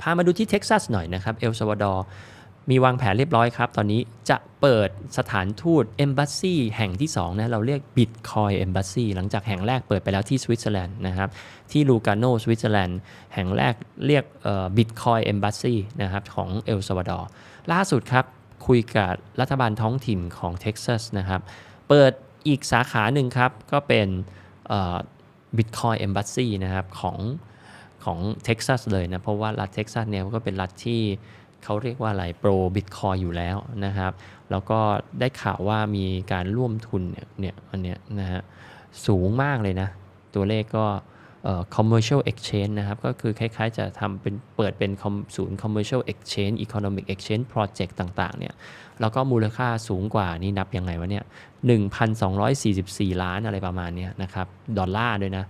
พามาดูที่เท็กซัสหน่อยนะครับเอลซาวาดอร์มีวางแผนเรียบร้อยครับ ตอนนี้จะเปิดสถานทูต Embassy แห่งที่ 2 นะ เราเรียก Bitcoin Embassy หลังจากแห่งแรกเปิดไปแล้วที่สวิตเซอร์แลนด์นะครับ ที่ลูกาโนสวิตเซอร์แลนด์แห่งแรกเรียกเอ่อ Bitcoin Embassy นะครับ ของเอลซาวาดอร์ล่าสุดครับ คุยกับรัฐบาลท้องถิ่นของเท็กซัสนะครับ เปิดอีกสาขาหนึ่งครับ ก็เป็นเอ่อ Bitcoin Embassy นะครับ ของ ของเท็กซัสเลยนะ เพราะว่ารัฐเท็กซัสเนี่ยก็เป็นรัฐที่เขาเรียกว่าอะไรโปรบิตคอยอยู่แล้วนะครับ แล้วก็ได้ข่าวว่ามีการร่วมทุนเนี่ยอันเนี้ยนะฮะสูงมากเลยนะ ตัวเลขก็เอ่อ commercial exchange นะครับ ก็คือคล้ายๆจะทำเป็นเปิดเป็นศูนย์ commercial exchange economic exchange project ต่างๆเนี่ยแล้วก็มูลค่าสูงกว่านี่นับยังไงวะเนี่ย 1,244 ล้านอะไรประมาณเนี้ยนะครับ ดอลลาร์ด้วยนะ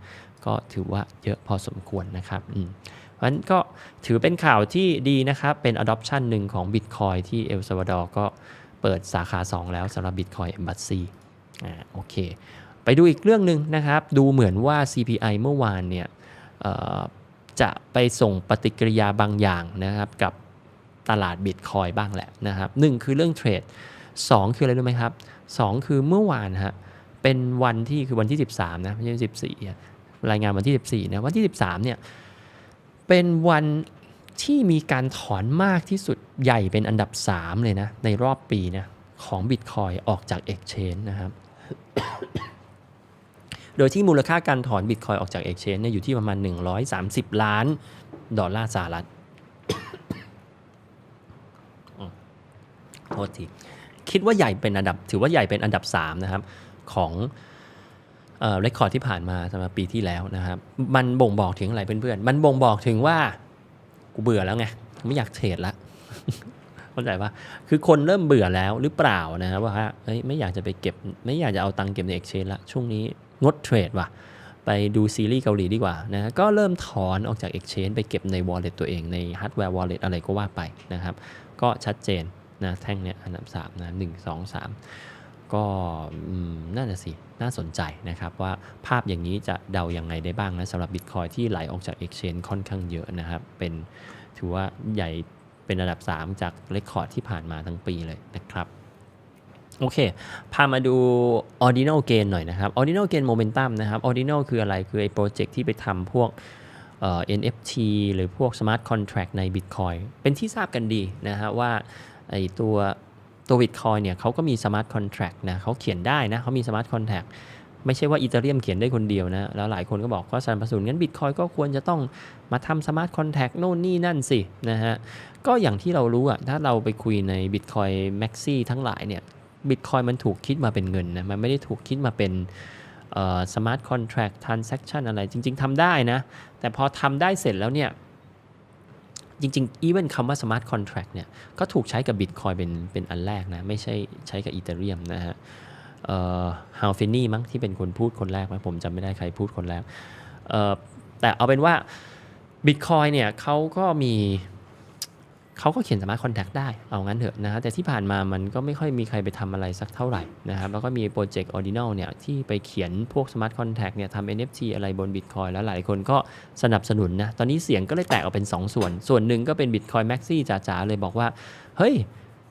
ก็ถือว่าเยอะพอสมควรนะครับอืมเพราะฉะนั้นก็ถือเป็นข่าวที่ดีนะครับ เป็น adoption หนึ่งของ Bitcoin ที่เอลซาวาดอร์ก็เปิดสาขา 2 แล้วสำหรับ Bitcoin Embassy อ่าโอเค ไปดูอีกเรื่องหนึ่งนะครับ ดูเหมือนว่า CPI เมื่อวานเนี่ยจะไปส่งปฏิกิริยาบางอย่างนะครับกับตลาด Bitcoin บ้างแหละนะครับหนึ่งคือเรื่องเทรด2 คืออะไรรู้ไหมครับ 2 คือเมื่อวานฮะเป็นวันที่คือวันที่ 13 นะ ไม่ใช่ 14 รายงานวันที่ 14นะวันที่ 13เนี่ยเป็นวันที่มีการถอนมากที่สุดใหญ่เป็นอันดับ 3 เลยนะ ในรอบปีนะของ Bitcoin ออกจาก Exchange นะครับ โดยที่มูลค่าการถอน Bitcoin ออกจาก Exchange เนี่ยอยู่ที่ประมาณ 130 ล้านดอลลาร์สหรัฐโทษทีคิดว่าใหญ่เป็นอันดับถือว่าใหญ่เป็นอันดับ 3 นะครับ ของ เรคคอร์ดที่ผ่านมาสำหรับปีที่แล้วนะครับ มันบ่งบอกถึงอะไรเพื่อนๆ มันบ่งบอกถึงว่ากูเบื่อแล้วไงไม่อยากเทรดละเข้าใจปะคือคนเริ่มเบื่อแล้วหรือเปล่านะครับว่าเฮ้ยไม่อยากจะไปเก็บ ไม่อยากจะเอาตังค์เก็บใน Exchange ละช่วงนี้งดเทรดว่ะไปดูซีรีส์เกาหลีดีกว่านะก็เริ่มถอนออกจาก Exchange ไปเก็บใน Wallet ตัวเองใน Hardware Wallet อะไรก็ว่าไปนะครับ ก็ชัดเจนนะแท่งเนี้ยอันดับ3นะ1 2 3 ก็น่าจะสิน่าสนใจนะครับว่าภาพอย่างนี้จะเดายังไงได้บ้างนะสำหรับ Bitcoin ที่ไหลออกจาก Exchange ค่อนข้างเยอะนะครับเป็นถือว่าใหญ่เป็นอันดับ 3 จากเรคคอร์ดที่ผ่านมาทั้งปีเลยนะครับโอเค พามาดู Ordinal Gain หน่อยนะครับ Ordinal Gain Momentum นะครับ Ordinal คืออะไร คือไอ้โปรเจกต์ที่ไปทำพวกเอ่อ NFT หรือพวก Smart Contract ใน Bitcoin เป็นที่ทราบกันดีนะฮะว่าไอ้ตัว ตัว Bitcoin เนี่ยเขาก็มี Smart Contract นะเขาเขียนได้นะเขามี Smart Contract ไม่ใช่ว่าอีเ e เรียมเขียนได้คนเดียวนะ แล้วหลายคนก็บอกว่าสนับสนุนงั้น Bitcoin ก็ควรจะต้องมาทำ Smart Contract โน่นนี่นั่นสินะฮะ ก็อย่างที่เรารู้อะถ้าเราไปคุยใน Bitcoin Maxi ทั้งหลายเนี่ย Bitcoin มันถูกคิดมาเป็นเงินนะ มันไม่ได้ถูกคิดมาเป็นเอ่อ Smart Contract Transaction อะไรจริง ๆทำได้นะ แต่พอทำได้เสร็จแล้วเนี่ย จริงๆ even คำว่า smart contract เนี่ยก็ถูกใช้กับ Bitcoin เป็นเป็นอันแรกนะ ไม่ใช่ใช้กับอีเทเรียมนะฮะเอ่อฮาวเฟนนี่มั้งที่เป็นคนพูดคนแรกไหมผมจำไม่ได้ใครพูดคนแรกเอ่อแต่เอาเป็นว่า Bitcoin เนี่ยเขาก็มี เขาก็เขียน smart contract ได้ เอางั้นเถอะนะฮะแต่ที่ผ่านมามันก็ไม่ค่อยมีใครไปทำอะไรสักเท่าไหร่นะครับแล้วก็มีโปรเจกต์ Ordinal เนี่ยที่ไปเขียนพวก smart contract เนี่ยทำ NFT อะไรบน Bitcoin แล้วหลายคนก็สนับสนุนนะ ตอนนี้เสียงก็เลยแตกออกเป็น 2 ส่วน ส่วนหนึ่งก็เป็น Bitcoin Maxi จ๋าๆเลยบอกว่า เฮ้ย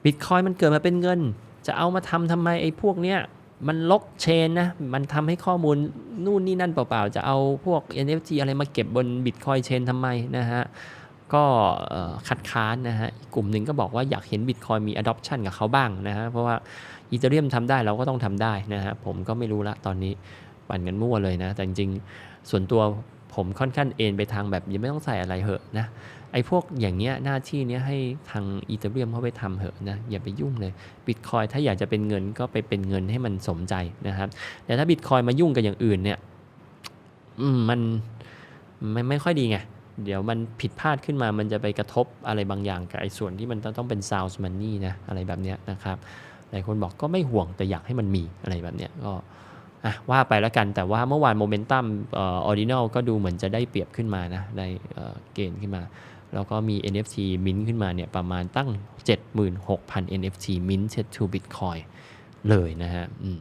Bitcoin มันเกิดมาเป็นเงิน จะเอามาทำทำไมไอ้พวกเนี้ยมันล็อกเชนนะ มันทำให้ข้อมูลนู่นนี่นั่นเปล่าๆ จะเอาพวก NFT อะไรมาเก็บบน Bitcoin Chain ทำไมนะฮะ ก็คัดค้านนะฮะกลุ่มหนึ่งก็บอกว่าอยากเห็น Bitcoin มี adoption กับเขาบ้างนะฮะเพราะว่าอีเ e เรียมทำได้เราก็ต้องทำได้นะฮะผมก็ไม่รู้ละตอนนี้ปั่นกันมั่วเลยนะ แต่จริงๆ ส่วนตัวผมค่อนข้างเอนไปทางแบบยังไม่ต้องใส่อะไรเหอะนะไอ้พวกอย่างเงี้ยหน้าที่เนี้ยให้ทางอีเ e เรียมเขาไปทำเหอะนะอย่าไปยุ่งเลย Bitcoin ถ้าอยากจะเป็นเงินก็ไปเป็นเงินให้มันสมใจนะครับแต่ถ้า Bitcoin มายุ่งกับอย่างอื่นเนี่ยมันไมันไม่ค่อยดีไง เดี๋ยวมันผิดพลาดขึ้นมา มันจะไปกระทบอะไรบางอย่างกับไอ้ส่วนที่มันต้องเป็น sales money นะ อะไรแบบเนี้ยนะครับ หลายคนบอกก็ไม่ห่วงแต่อยากให้มันมีอะไรแบบเนี้ยก็อะว่าไปแล้วกันแต่ว่าเมื่อวานโมเมนตัมออริจินอลก็ดูเหมือนจะได้เปรียบขึ้นมานะได้เกณฑ์ขึ้นมา แล้วก็มี NFT มินขึ้นมาเนี่ยประมาณตั้ง 76,000 NFT มิน to Bitcoin เลยนะฮะอืม